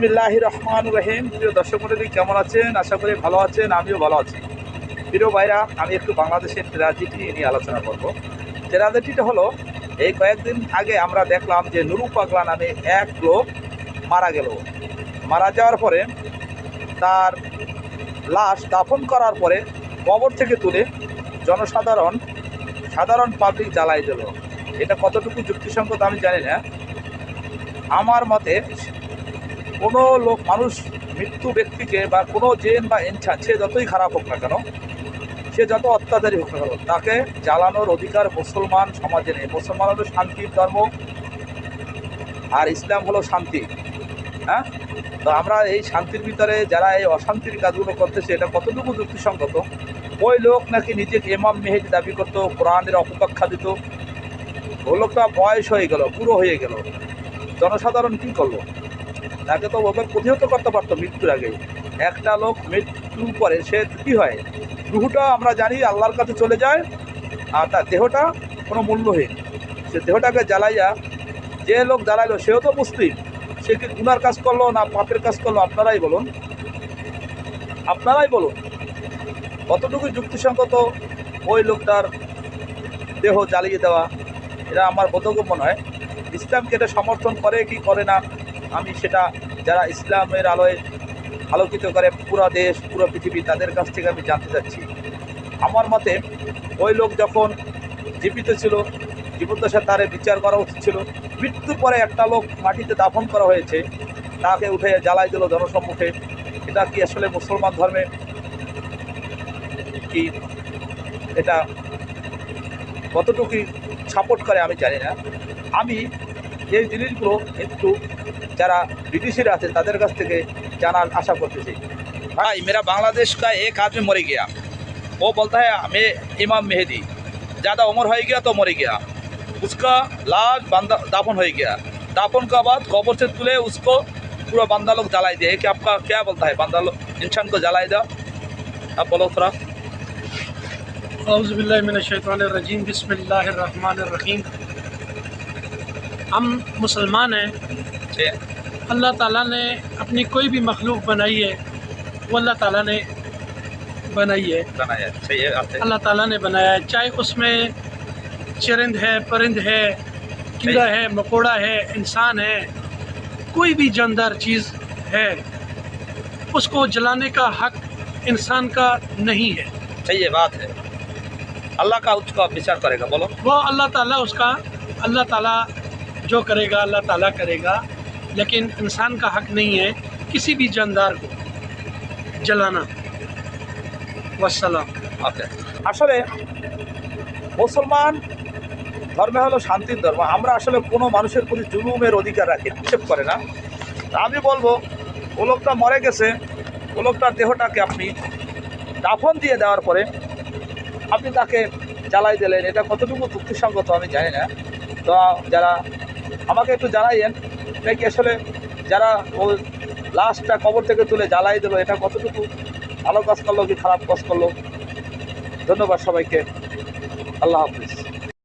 বিসমিল্লাহ রহমান রহিম। প্রিয় দর্শক মন্ডলী, কেমন আছেন? আশা করি ভালো আছেন, আমিও ভালো আছি। প্রিয় ভাইরা, আমি একটু বাংলাদেশের ট্র্যাজেডি নিয়ে আলোচনা করব। ট্র্যাজেডিটা হলো, এই কয়েকদিন আগে আমরা দেখলাম যে নুরু পাগলা নামে এক লোক মারা গেল। মারা যাওয়ার পরে তার লাশ দাফন করার পরে কবর থেকে তুলে জনসাধারণ, সাধারণ পাবলিক জ্বালাই দিল। এটা কতটুকু যুক্তিসঙ্গত আমি জানি না। আমার মতে কোনো লোক, মানুষ, মৃত্যু ব্যক্তিকে বা কোনো জেন বা ইনসান সে যতই খারাপ হোক না কেন, সে যত অত্যাচারী হোক না কেন, তাকে জ্বালানোর অধিকার মুসলমান সমাজে নেই। মুসলমান হলো শান্তির ধর্ম, আর ইসলাম হলো শান্তি। হ্যাঁ? তো আমরা এই শান্তির ভিতরে, যারা এই অশান্তির কাজগুলো করতেছে, এটা কতটুকু যুক্তিসঙ্গত? ওই লোক নাকি নিজেকে এমাম মেহেদি দাবি করতো, কোরআনের অপব্যাখ্যা দিত। ওই লোকটা বয়স হয়ে গেল পুরো হয়ে গেল। জনসাধারণ কী করল? তাকে তো ওকে প্রতিহত করতে পারতো মৃত্যুর আগে। একটা লোক মৃত্যুর পরে সে কী হয়? রুহুটা আমরা জানি আল্লাহর কাছে চলে যায়, আর তার দেহটা কোনো মূল্যহীন। সে দেহটাকে জ্বালাইয়া যে লোক জ্বালাইলো, সেও তো মুসলিম। সে কি গুনার কাজ করল না পাপের কাজ করল? আপনারাই বলুন। আপনারাই বলুন। কতটুকু যুক্তিসঙ্গত ওই লোকটার দেহ জ্বালিয়ে দেওয়া, এটা আমার বোধগম্য নয়। ইসলামকে এটা সমর্থন করে কি করে না আমি সেটা যারা ইসলামের আলোয় আলোকিত করে পুরো দেশ, পুরো পৃথিবী, তাদের কাছ থেকে আমি জানতে চাচ্ছি। আমার মতে, ওই লোক যখন জীবিত ছিল জীবদ্দশা তারে বিচার করা উচিত ছিল, মৃত্যুর পরে একটা লোক মাটিতে দাফন করা হয়েছে, তাকে উঠে জ্বালাই দিল জনসম্মুখে, এটা কি আসলে মুসলমান ধর্মে? কি এটা কতটুকু সাপোর্ট করে আমি জানি না। আমি এই জিনিসগুলো একটু যারা বিদেশিরা আছে তাদের কাছ থেকে জানার আশা করতেছি भाई मेरा बांग्लादेश का एक आदमी मर गया वो बोलता है मैं इमाम मेहदी ज़्यादा उम्र हो गया तो मर गया उसका लाश बंदा दाफन हो गया दाफन के बाद कब्र से तुले उसको पूरा बंदा लोग जलाई दिए कि आपका क्या बोलता है बंदा लोग इंसान को जलाई दो आप बोलो थोड़ा अज़बिल्लिमिनशैतानरजीम बिस्मिल्लाहिर्रहमानिर्रहीम हम मुसलमान हैं। अल्लाह ताला ने अपनी कोई भी मखलूक बनाई है वो अल्लाह ताला ने बनाई है। बनाया सही है अल्लाह ताला ने बनाया है। चाहे उसमें चरिंद है परिंद है कीड़ा है मकोड़ा है इंसान है कोई भी जानदार चीज़ है उसको जलाने का हक इंसान का नहीं है। सही है बात है। अल्लाह का उसका विचार करेगा बोलो। वो अल्लाह ताला उसका अल्लाह ताला जो करेगा अल्लाह ताला करेगा लेकिन इंसान का हक नहीं है किसी भी जानदार को जलाना वसलाम ওকে আসলে মুসলমান ধর্মে হলো শান্তির ধর্ম আমরা আসলে কোনো মানুষের প্রতি জুলুমের অধিকার রাখি হিসেব করে না তা আমি বলবো ও লোকটা মরে গেছে ও লোকটার দেহটাকে আপনি দাফন দিয়ে দেওয়ার পরে আপনি তাকে জ্বালাই দিলেন এটা কতটুকু যুক্তিসঙ্গত আমি জানি না তো যারা আমাকে একটু জানাইয়েন নাকি আসলে যারা ও লাশটা কবর থেকে তুলে জ্বালাই দিল, এটা কতটুকু ভালো কাজ করল কি খারাপ কাজ করল? ধন্যবাদ সবাইকে। আল্লাহ হাফিজ।